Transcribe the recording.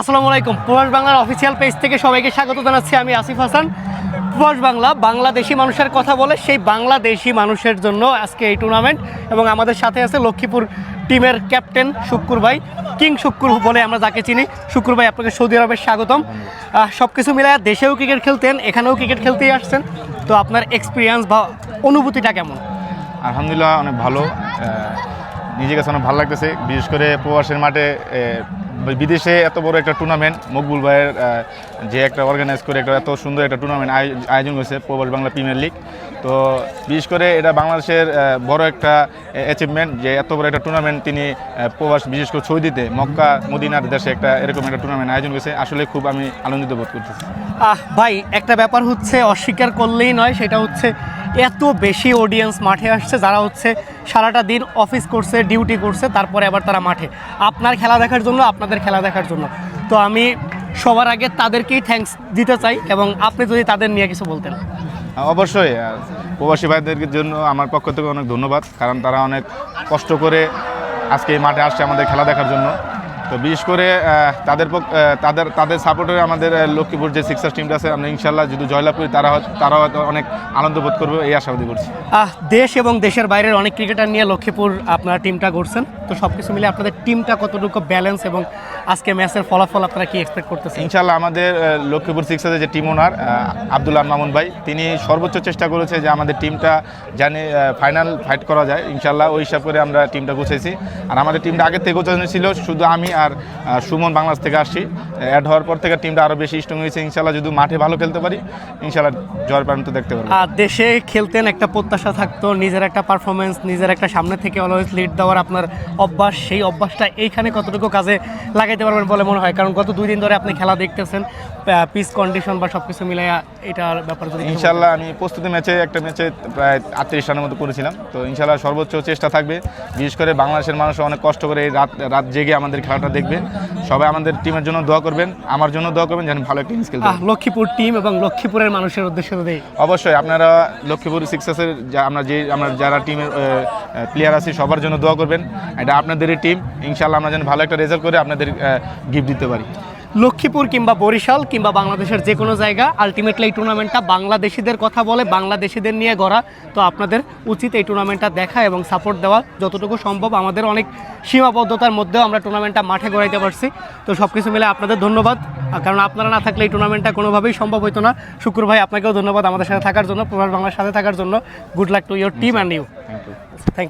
আসসালামু আলাইকুম। প্রবাস বাংলার অফিসিয়াল পেজ থেকে সবাইকে স্বাগত জানাচ্ছি। আমি আসিফ হাসান। প্রবাস বাংলা, বাংলাদেশি মানুষের কথা বলে সেই বাংলাদেশি মানুষের জন্য আজকে এই টুর্নামেন্ট এবং আমাদের সাথে আছে লক্ষ্মীপুর টিমের ক্যাপ্টেন শুক্কুর ভাই কিং শুক্কুর বলে আমরা যাকে চিনি। শুক্কুর ভাই, আপনাকে সৌদি আরবের স্বাগতম। সব কিছু মিলায় দেশেও ক্রিকেট খেলতেন, এখানেও ক্রিকেট খেলতেই আসছেন। তো আপনার এক্সপিরিয়েন্স বা অনুভূতিটা কেমন? আলহামদুলিল্লাহ, অনেক ভালো। নিজের কাছে অনেক ভালো লাগতেছে। বিশেষ করে প্রবাসের মাঠে বিদেশে এত বড় একটা টুর্নামেন্ট মকবুল ভাইয়ের যে একটা অর্গানাইজ করে একটা এত সুন্দর একটা টুর্নামেন্ট আয়োজন করেছে প্রবাস বাংলা প্রিমিয়ার লিগ তো বিশেষ করে এটা বাংলাদেশের বড় একটা অ্যাচিভমেন্ট যে এত বড় একটা টুর্নামেন্ট তিনি প্রবাস, বিশেষ করে সৌদিতে, মক্কা, মদিনার দেশে একটা এরকম একটা টুর্নামেন্ট আয়োজন করেছে আসলে খুব আমি আনন্দিত বোধ করতেছি। আহ, ভাই, একটা ব্যাপার হচ্ছে অস্বীকার করলেই নয়, সেটা হচ্ছে এত বেশি অডিয়েন্স মাঠে আসছে যারা হচ্ছে সারাটা দিন অফিস করছে ডিউটি করছে তারপরে আবার তারা মাঠে। আপনার খেলা দেখার জন্য আপনাদের খেলা দেখার জন্য। তো আমি সবার আগে তাদেরকেই থ্যাঙ্কস দিতে চাই এবং আপনি যদি তাদের নিয়ে কিছু বলতেন। অবশ্যই আহ, প্রবাসী ভাইদের জন্য আমার পক্ষ থেকে অনেক ধন্যবাদ কারণ তারা অনেক কষ্ট করে আজকে এই মাঠে আসছে আমাদের খেলা দেখার জন্য। তো বিশেষ করে তাদের তাদের তাদের সাপোর্টে আমাদের লক্ষ্মীপুর যে সিক্সার টিমটা আছে আমরা ইনশাল্লাহ যদি জয়লাভ করি তারা তারা হয়তো অনেক আনন্দ বোধ করবে এই আশাবাদী করছি। দেশ এবং দেশের বাইরের অনেক ক্রিকেটার নিয়ে লক্ষ্মীপুর আপনারা টিমটা করছেন তো সব কিছু মিলে আপনাদের টিমটা কতটুকু ব্যালেন্স এবং আজকে ম্যাচের ফলাফল আপনারা কি এক্সপেক্ট করতেছেন? ইনশাল্লাহ আমাদের লক্ষ্মীপুর সিক্সারের যে টিম ওনার আবদুল্লাহ মামুন ভাই তিনি সর্বোচ্চ চেষ্টা করেছে যে আমাদের টিমটা জানে ফাইনাল ফাইট করা যায়। ইনশাল্লাহ ওই হিসাব করে আমরা টিমটা গুছাইছি। আর আমাদের টিমটা আগের থেকে গোছানো ছিল শুধু আমি আর সুমন বাংলাদেশ থেকে আসছি। অ্যাড হওয়ার পর থেকে টিমটা আরও বেশি স্ট্রং হয়েছে। ইনশাল্লাহ যদি মাঠে ভালো খেলতে পারি ইনশাল্লাহ জয়ের প্রান্ত দেখতে পারব। আর দেশে খেলতেন একটা প্রত্যাশা থাকতো নিজের একটা পারফরমেন্স নিজের একটা সামনে থেকে অলওয়েজ লিড দেওয়ার আপনার অভ্যাস সেই অভ্যাসটা এইখানে কতটুকু কাজে লাগাইতে পারবেন বলে মনে হয়? কারণ গত দুই দিন ধরে আপনি খেলা দেখতেছেন পিচ কন্ডিশন বা সব কিছু মিলাইয়া এটার ব্যাপারে যদি ইনশাল্লাহ আমি প্রস্তুতি ম্যাচে একটা ম্যাচে প্রায় আটত্রিশ রানের মতো করেছিলাম। তো ইনশাল্লাহ সর্বোচ্চ চেষ্টা থাকবে। বিশেষ করে বাংলাদেশের মানুষ অনেক কষ্ট করে এই রাত রাত জেগে আমাদের খেলাটা দেখবে। সবাই আমাদের টিমের জন্য দোয়া করবেন আমার জন্য দোয়া করবেন যেন ভালো একটা স্কিল লক্ষ্মীপুর টিম এবং লক্ষ্মীপুরের মানুষের উদ্দেশ্যে দেয় অবশ্যই আপনারা লক্ষ্মীপুর সিক্সেসের যা আমরা যে আমরা যারা টিমের প্লেয়ার আছি সবার জন্য দোয়া করবেন। এটা আপনাদেরই টিম ইনশাল্লাহ আমরা যেন ভালো একটা রেজাল্ট করে আপনাদের গিফট দিতে পারি। লক্ষ্মীপুর কিংবা বরিশাল কিংবা বাংলাদেশের যে কোনো জায়গা আলটিমেটলি এই টুর্নামেন্টটা বাংলাদেশিদের কথা বলে বাংলাদেশিদের নিয়ে গড়া। তো আপনাদের উচিত এই টুর্নামেন্টটা দেখা এবং সাপোর্ট দেওয়া। যতটুকু সম্ভব আমাদের অনেক সীমাবদ্ধতার মধ্যেও আমরা টুর্নামেন্টটা মাঠে গড়াইতে পারছি। তো সব কিছু মিলে আপনাদের ধন্যবাদ। কারণ আপনারা না থাকলে এই টুর্নামেন্টটা কোনোভাবেই সম্ভব হতো না। শুক্র ভাই আপনাকেও ধন্যবাদ আমাদের সাথে থাকার জন্য প্রভাস বাংলার সাথে থাকার জন্য। Good luck to your team and you thank you